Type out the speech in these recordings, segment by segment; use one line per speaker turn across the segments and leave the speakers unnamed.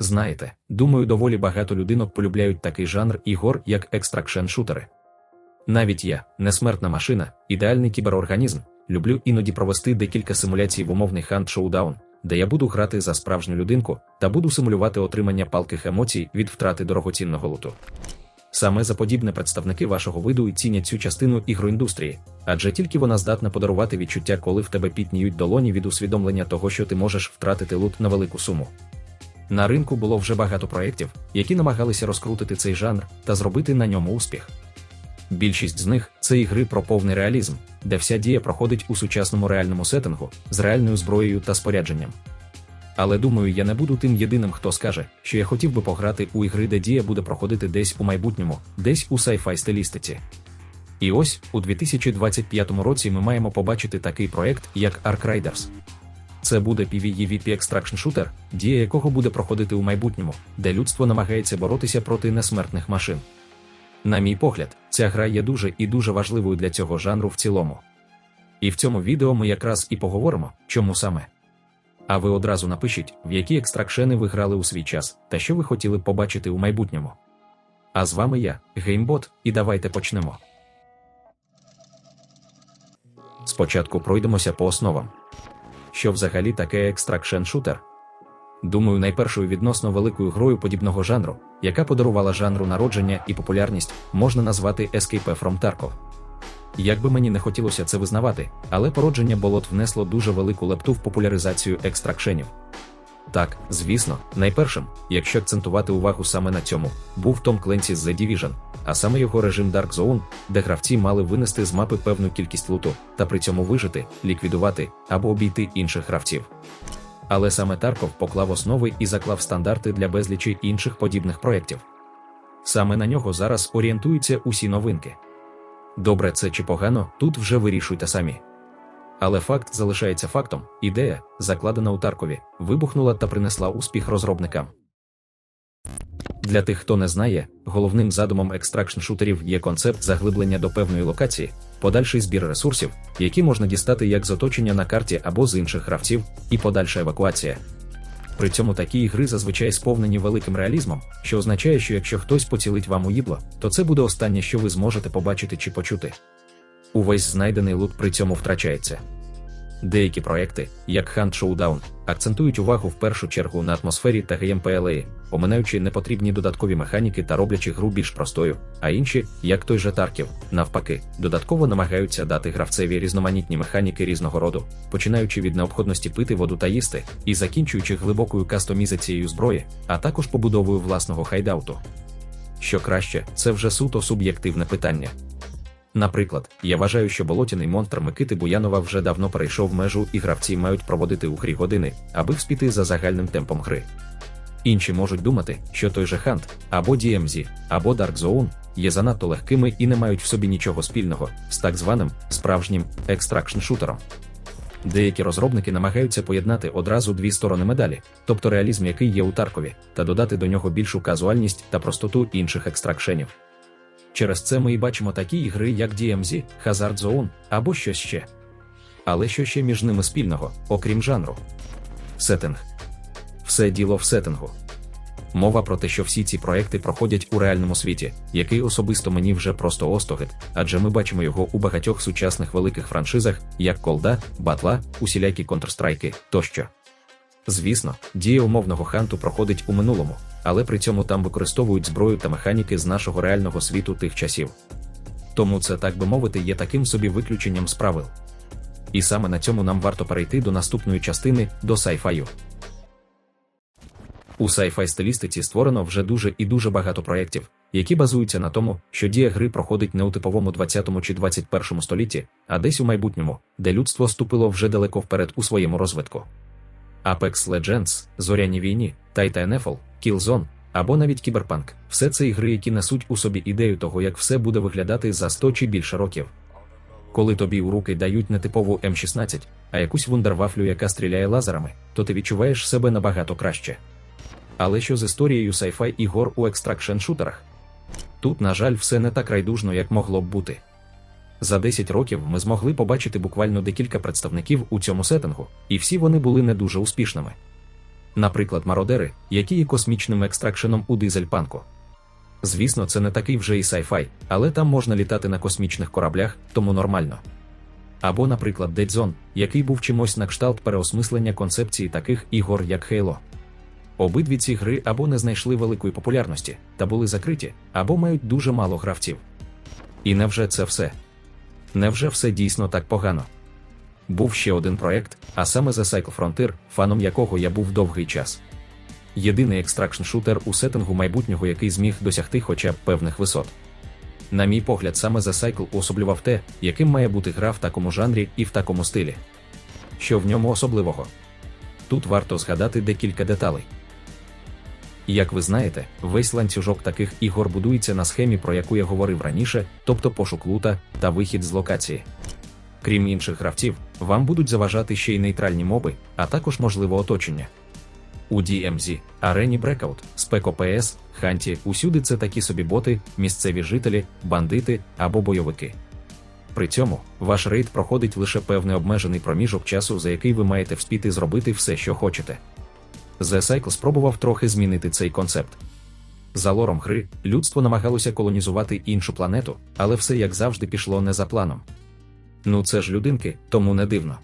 Знаєте, думаю, доволі багато людинок полюбляють такий жанр ігор, як екстракшен-шутери. Навіть я, несмертна машина, ідеальний кіберорганізм, люблю іноді провести декілька симуляцій в умовний хант шоудаун, де я буду грати за справжню людинку та буду симулювати отримання палких емоцій від втрати дорогоцінного луту. Саме за подібне представники вашого виду і цінять цю частину ігроіндустрії, адже тільки вона здатна подарувати відчуття, коли в тебе пітніють долоні від усвідомлення того, що ти можеш втратити лут на велику суму. На ринку було вже багато проєктів, які намагалися розкрутити цей жанр та зробити на ньому успіх. Більшість з них це ігри про повний реалізм, де вся дія проходить у сучасному реальному сеттингу з реальною зброєю та спорядженням. Але думаю, я не буду тим єдиним, хто скаже, що я хотів би пограти у ігри, де дія буде проходити десь у майбутньому, десь у sci-fi стилістиці. І ось у 2025 році ми маємо побачити такий проект, як Ark Riders. Це буде PvE-VP Extraction Shooter, дія якого буде проходити у майбутньому, де людство намагається боротися проти несмертних машин. На мій погляд, ця гра є дуже і дуже важливою для цього жанру в цілому. І в цьому відео ми якраз і поговоримо, чому саме. А ви одразу напишіть, в які екстракшени ви грали у свій час та що ви хотіли б побачити у майбутньому. А з вами я, Геймбот, і давайте почнемо. Спочатку пройдемося по основам. Що взагалі таке екстракшен шутер? Думаю, найпершою відносно великою грою подібного жанру, яка подарувала жанру народження і популярність, можна назвати Escape from Tarkov. Як би мені не хотілося це визнавати, але породження болот внесло дуже велику лепту в популяризацію екстракшенів. Так, звісно, найпершим, якщо акцентувати увагу саме на цьому, був Том Кленсі з The Division, а саме його режим Dark Zone, де гравці мали винести з мапи певну кількість луту та при цьому вижити, ліквідувати або обійти інших гравців. Але саме Тарков поклав основи і заклав стандарти для безлічі інших подібних проєктів. Саме на нього зараз орієнтуються усі новинки. Добре це чи погано, тут вже вирішуйте самі. Але факт залишається фактом: ідея, закладена у Таркові, вибухнула та принесла успіх розробникам. Для тих, хто не знає, головним задумом екстракшн шутерів є концепт заглиблення до певної локації, подальший збір ресурсів, які можна дістати як з оточення на карті або з інших гравців, і подальша евакуація. При цьому такі ігри зазвичай сповнені великим реалізмом, що означає, що якщо хтось поцілить вам у їбло, то це буде останнє, що ви зможете побачити чи почути. Увесь знайдений лут при цьому втрачається. Деякі проекти, як Hunt Showdown, акцентують увагу в першу чергу на атмосфері та геймплеї, оминаючи непотрібні додаткові механіки та роблячи гру більш простою, а інші, як той же Тарків, навпаки, додатково намагаються дати гравцеві різноманітні механіки різного роду, починаючи від необхідності пити воду та їсти, і закінчуючи глибокою кастомізацією зброї, а також побудовою власного хайдауту. Що краще, це вже суто суб'єктивне питання. Наприклад, я вважаю, що болотяний монстр Микити Буянова вже давно перейшов межу і гравці мають проводити у грі години, аби вспіти за загальним темпом гри. Інші можуть думати, що той же Hunt, або DMZ, або Dark Zone є занадто легкими і не мають в собі нічого спільного з так званим справжнім екстракшн шутером. Деякі розробники намагаються поєднати одразу дві сторони медалі, тобто реалізм, який є у Таркові, та додати до нього більшу казуальність та простоту інших екстракшенів. Через це ми і бачимо такі ігри, як DMZ, Hazard Zone або щось ще. Але що ще між ними спільного, окрім жанру? Сеттинг. Все діло в сеттингу. Мова про те, що всі ці проекти проходять у реальному світі, який особисто мені вже просто остогид, адже ми бачимо його у багатьох сучасних великих франшизах, як Колда, Батла, усілякі контрстрайки тощо. Звісно, дія умовного ханту проходить у минулому, але при цьому там використовують зброю та механіки з нашого реального світу тих часів. Тому це, так би мовити, є таким собі виключенням з правил. І саме на цьому нам варто перейти до наступної частини до сайфаю. У sci-fi стилістиці створено вже дуже і дуже багато проєктів, які базуються на тому, що дія гри проходить не у типовому 20 чи 21 столітті, а десь у майбутньому, де людство ступило вже далеко вперед у своєму розвитку. Apex Legends, Зоряні війні, Titanfall, Killzone або навіть Кіберпанк все це ігри, які несуть у собі ідею того, як все буде виглядати за 100 чи більше років. Коли тобі у руки дають не типову М16, а якусь вундервафлю, яка стріляє лазерами, то ти відчуваєш себе набагато краще. Але що з історією sci-fi ігор у екстракшн шутерах? Тут, на жаль, все не так райдужно, як могло б бути. За 10 років ми змогли побачити буквально декілька представників у цьому сеттингу, і всі вони були не дуже успішними. Наприклад, мародери, які є космічним екстракшеном у дизельпанку. Звісно, це не такий вже і sci-fi, але там можна літати на космічних кораблях, тому нормально. Або, наприклад, Zone, який був чимось на кшталт переосмислення концепції таких ігор, як Halo. Обидві ці гри або не знайшли великої популярності, та були закриті, або мають дуже мало гравців. І невже це все? Невже все дійсно так погано? Був ще один проект, а саме The Cycle Frontier, фаном якого я був довгий час. Єдиний екстракшн шутер у сеттингу майбутнього, який зміг досягти хоча б певних висот. На мій погляд, саме The Cycle уособлював те, яким має бути гра в такому жанрі і в такому стилі. Що в ньому особливого? Тут варто згадати декілька деталей. Як ви знаєте, весь ланцюжок таких ігор будується на схемі, про яку я говорив раніше, тобто пошук лута та вихід з локації. Крім інших гравців, вам будуть заважати ще й нейтральні моби, а також можливо оточення. У DMZ, Арені Breakout, Spec OPS, Ханті усюди це такі собі боти, місцеві жителі, бандити або бойовики. При цьому ваш рейд проходить лише певний обмежений проміжок часу, за який ви маєте вспіти зробити все, що хочете. The Cycle спробував трохи змінити цей концепт. За лором гри, людство намагалося колонізувати іншу планету, але все як завжди пішло не за планом. Ну це ж людинки, тому не дивно.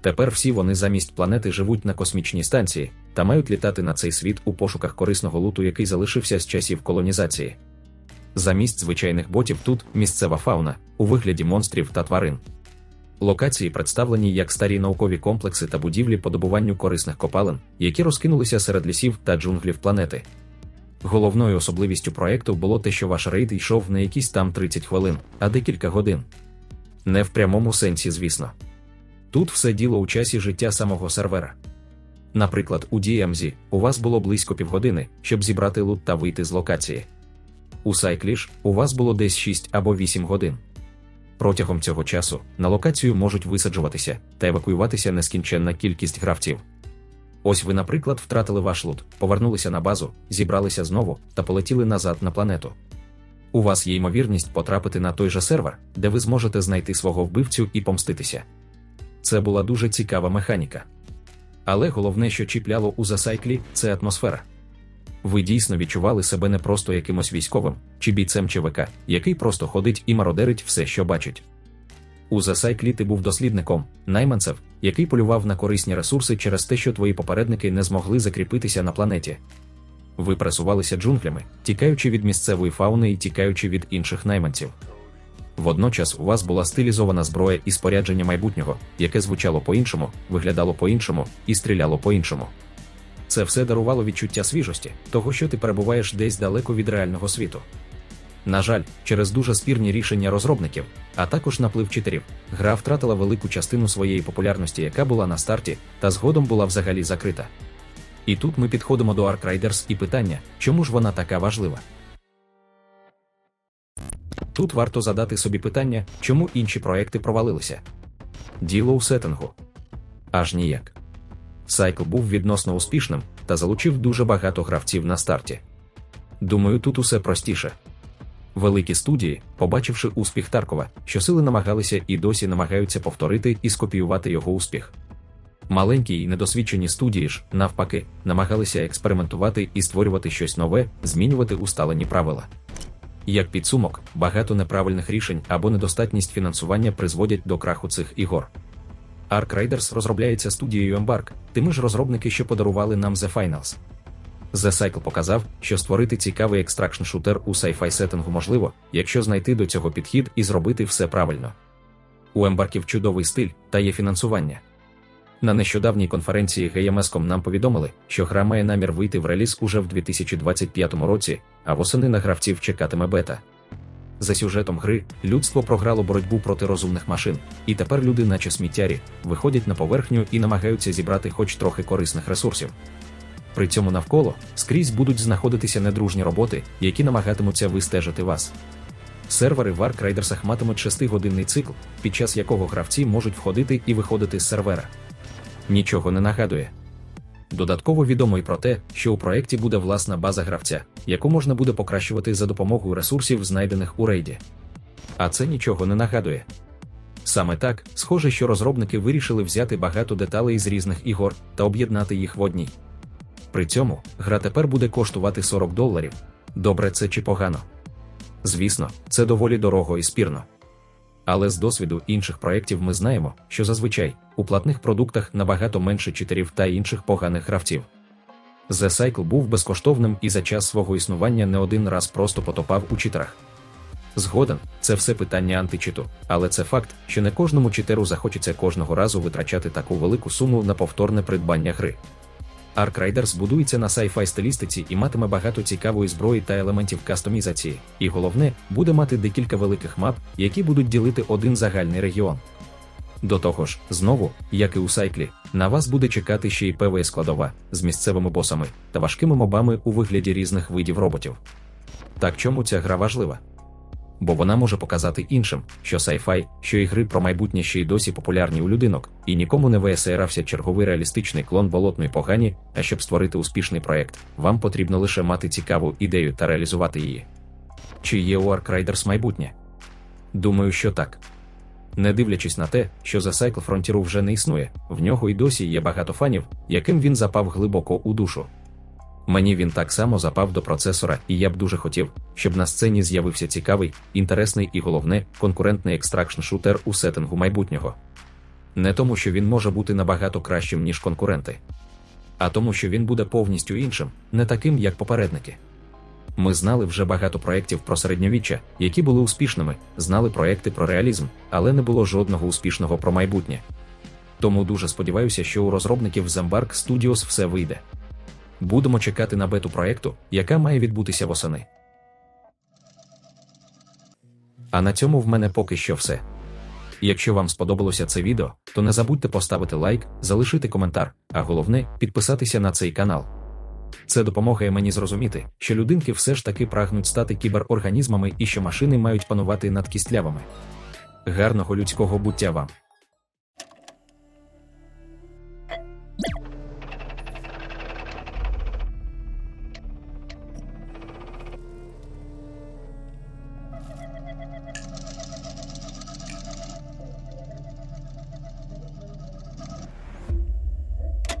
Тепер всі вони замість планети живуть на космічній станції та мають літати на цей світ у пошуках корисного луту, який залишився з часів колонізації. Замість звичайних ботів тут місцева фауна у вигляді монстрів та тварин. Локації представлені як старі наукові комплекси та будівлі по добуванню корисних копалин, які розкинулися серед лісів та джунглів планети. Головною особливістю проекту було те, що ваш рейд йшов не якісь там 30 хвилин, а декілька годин. Не в прямому сенсі, звісно. Тут все діло у часі життя самого сервера. Наприклад, у DMZ у вас було близько півгодини, щоб зібрати лут та вийти з локації. У Cyclish у вас було десь 6 або 8 годин. Протягом цього часу на локацію можуть висаджуватися та евакуюватися нескінченна кількість гравців. Ось ви, наприклад, втратили ваш лут, повернулися на базу, зібралися знову та полетіли назад на планету. У вас є ймовірність потрапити на той же сервер, де ви зможете знайти свого вбивцю і помститися. Це була дуже цікава механіка. Але головне, що чіпляло у засайклі, це атмосфера. Ви дійсно відчували себе не просто якимось військовим чи бійцем ЧВК, який просто ходить і мародерить все, що бачить. У засайклі ти був дослідником, найманцев, який полював на корисні ресурси через те, що твої попередники не змогли закріпитися на планеті. Ви пересувалися джунглями, тікаючи від місцевої фауни і тікаючи від інших найманців. Водночас у вас була стилізована зброя і спорядження майбутнього, яке звучало по-іншому, виглядало по-іншому і стріляло по-іншому. Це все дарувало відчуття свіжості, того, що ти перебуваєш десь далеко від реального світу. На жаль, через дуже спірні рішення розробників, а також наплив читерів, гра втратила велику частину своєї популярності, яка була на старті, та згодом була взагалі закрита. І тут ми підходимо до Ark Riders і питання, чому ж вона така важлива? Тут варто задати собі питання, чому інші проекти провалилися. Діло у сеттингу. Аж ніяк. Сайкл був відносно успішним та залучив дуже багато гравців на старті. Думаю, тут усе простіше. Великі студії, побачивши успіх Таркова, щосили намагалися і досі намагаються повторити і скопіювати його успіх. Маленькі і недосвідчені студії ж, навпаки, намагалися експериментувати і створювати щось нове, змінювати усталені правила. Як підсумок, багато неправильних рішень або недостатність фінансування призводять до краху цих ігор. Ark Raiders розробляється студією Embark, тими ж розробники, що подарували нам The Finals. The Cycle показав, що створити цікавий екстракшн шутер у sci-fi сеттингу можливо, якщо знайти до цього підхід і зробити все правильно. У Ембарків чудовий стиль та є фінансування. На нещодавній конференції GMS.com нам повідомили, що гра має намір вийти в реліз уже в 2025 році, а восени на гравців чекатиме бета. За сюжетом гри людство програло боротьбу проти розумних машин, і тепер люди, наче сміттярі, виходять на поверхню і намагаються зібрати хоч трохи корисних ресурсів. При цьому навколо скрізь будуть знаходитися недружні роботи, які намагатимуться вистежити вас. Сервери в Ark матимуть 6-годинний цикл, під час якого гравці можуть входити і виходити з сервера. Нічого не нагадує. Додатково відомо й про те, що у проєкті буде власна база гравця, яку можна буде покращувати за допомогою ресурсів, знайдених у рейді. А це нічого не нагадує. Саме так, схоже, що розробники вирішили взяти багато деталей з різних ігор та об'єднати їх в одній. При цьому гра тепер буде коштувати 40 доларів. Добре, це чи погано? Звісно, це доволі дорого і спірно. Але з досвіду інших проєктів ми знаємо, що зазвичай у платних продуктах набагато менше читерів та інших поганих гравців. The Cycle був безкоштовним і за час свого існування не один раз просто потопав у читерах. Згоден, це все питання античиту, але це факт, що не кожному читеру захочеться кожного разу витрачати таку велику суму на повторне придбання гри. Riders будується на sci-fi стилістиці і матиме багато цікавої зброї та елементів кастомізації, і головне, буде мати декілька великих мап, які будуть ділити один загальний регіон. До того ж, знову, як і у сайклі, на вас буде чекати ще й ПВ складова з місцевими босами та важкими мобами у вигляді різних видів роботів. Так чому ця гра важлива? Бо вона може показати іншим, що sci-fi, що ігри про майбутнє ще й досі популярні у людинок, і нікому не висирався черговий реалістичний клон болотної погані, а щоб створити успішний проект, вам потрібно лише мати цікаву ідею та реалізувати її. Чи є у Ark Riders майбутнє? Думаю, що так. Не дивлячись на те, що The Cycle Frontier вже не існує, в нього й досі є багато фанів, яким він запав глибоко у душу. Мені він так само запав до процесора, і я б дуже хотів, щоб на сцені з'явився цікавий, інтересний і головне, конкурентний екстракшн шутер у сеттингу майбутнього. Не тому, що він може бути набагато кращим, ніж конкуренти, а тому, що він буде повністю іншим, не таким, як попередники. Ми знали вже багато проєктів про середньовіччя, які були успішними, знали проєкти про реалізм, але не було жодного успішного про майбутнє. Тому дуже сподіваюся, що у розробників Zembark Studios все вийде. Будемо чекати на бету проєкту, яка має відбутися восени. А на цьому в мене поки що все. Якщо вам сподобалося це відео, то не забудьте поставити лайк, залишити коментар, а головне підписатися на цей канал. Це допомагає мені зрозуміти, що людинки все ж таки прагнуть стати кіберорганізмами і що машини мають панувати над кістлявами. Гарного людського буття вам!